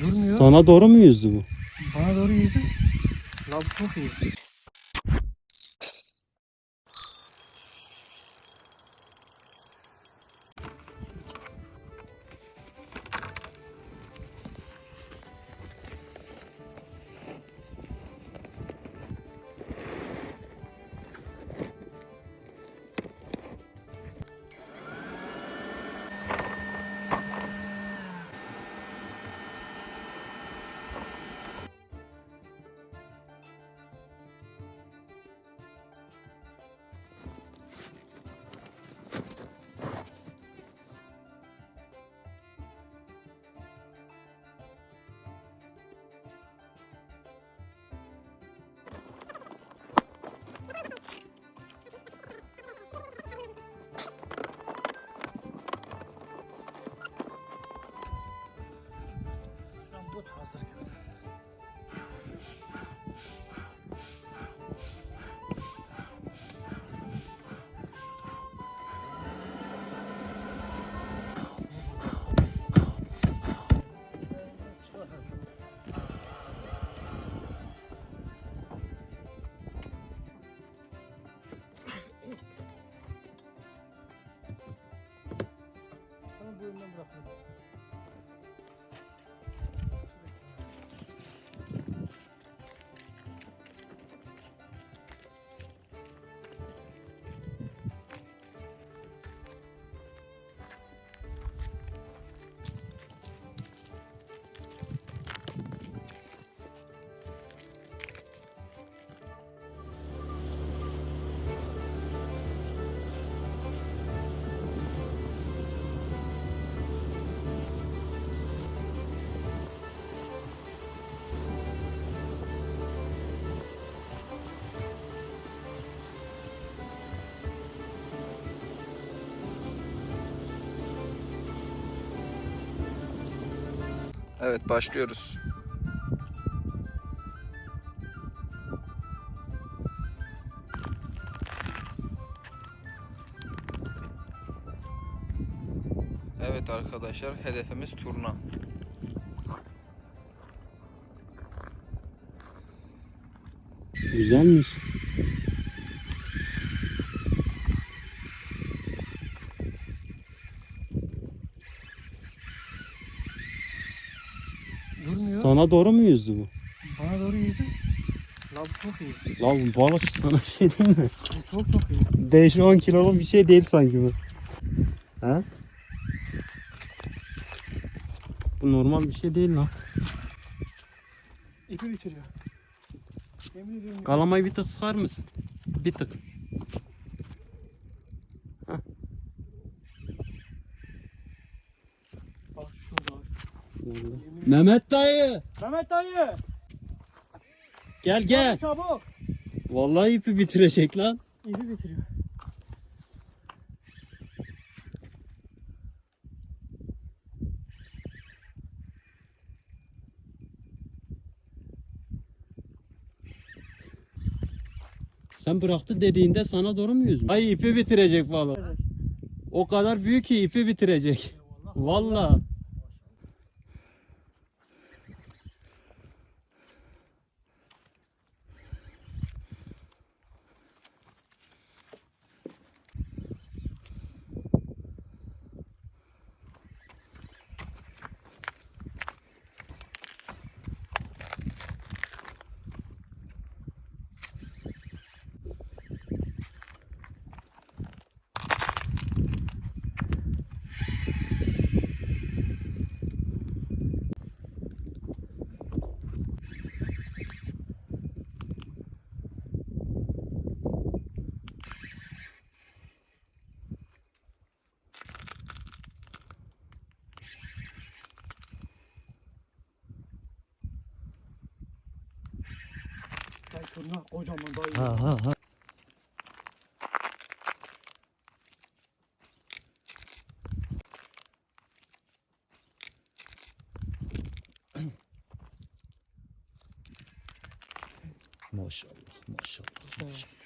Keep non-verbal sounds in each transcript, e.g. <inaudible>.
Durmuyor. Sana doğru mu yüzdü bu? Bana doğru yedi. Lan çok iyi. আপনাদের Evet başlıyoruz. Evet arkadaşlar hedefimiz turna. Güzelmiş. Durmuyor. Sana doğru mu yüzdü bu? Bana doğru. Lan bu çok iyi. Bu balık sana bir şey değil mi? Bu çok çok iyi. 5-10 kiloluk bir şey değil sanki bu. Ha? Bu normal bir şey değil lan. İpi bitiriyor. Yemin ediyorum. Kalamayı bir tık sıkar mısın? Bir tık. Bak şurada. Yemin ediyorum. Mehmet dayı Mehmet dayı. gel gel. Çabuk. Vallahi ipi bitirecek lan. İpi bitiriyor. Sen bıraktı dediğinde sana doğru mu yüzdü? Ay ipi bitirecek balık. O kadar büyük ki ipi bitirecek. Vallahi. Gel şuna kocaman dayı. Ha ha ha. <clears throat> Maşallah maşallah. maşallah.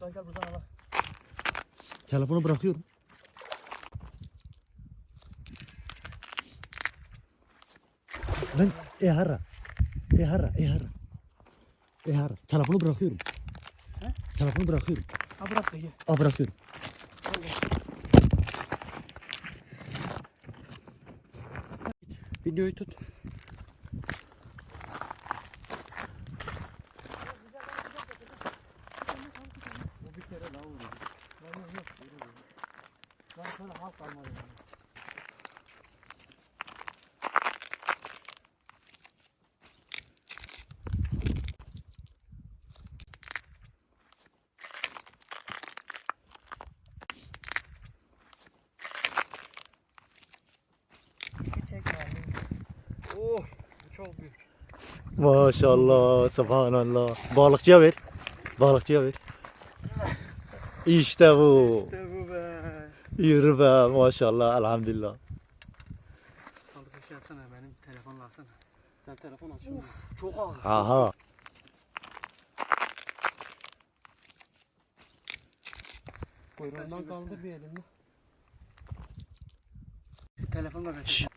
Gel gel buradan al. Telefonu bırakıyorum. Ben ehara. Ehara, ehara. Ehara. Telefonu bırakıyorum. Telefonu bırakıyorum. Ha bırak da ye. Aa bırakıyorum. Videoyu tut. O bir kere daha vurdu. Lan yok yok. yürü, yürü. Hak kalmadı. Maşallah, subhanallah. Balıkçıya ver. Balıkçıya ver. İşte bu. İşte bu be. Yürü be maşallah elhamdülillah. Kaldır bir şey yapsana benim telefonla alsana. Sen telefon aç. Uf, çok ağır. Aha. Kuyruğundan kaldır bir elini. Telefonla ver.